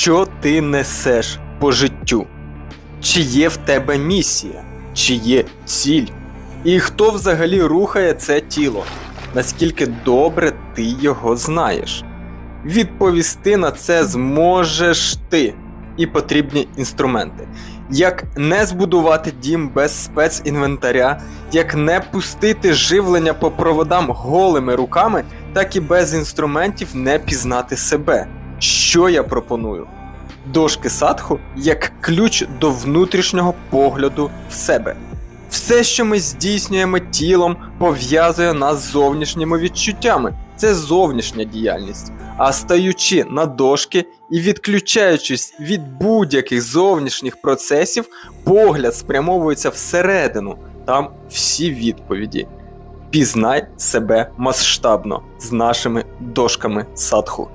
Що ти несеш по життю? Чи є в тебе місія? Чи є ціль? І хто взагалі рухає це тіло? Наскільки добре ти його знаєш? Відповісти на це зможеш ти і потрібні інструменти. Як не збудувати дім без спецінвентаря, як не пустити живлення по проводам голими руками, так і без інструментів не пізнати себе. Що я пропоную? Дошки садху як ключ до внутрішнього погляду в себе. Все, що ми здійснюємо тілом, пов'язує нас з зовнішніми відчуттями. Це зовнішня діяльність. А стаючи на дошки і відключаючись від будь-яких зовнішніх процесів, погляд спрямовується всередину. Там всі відповіді. Пізнай себе масштабно з нашими дошками садху.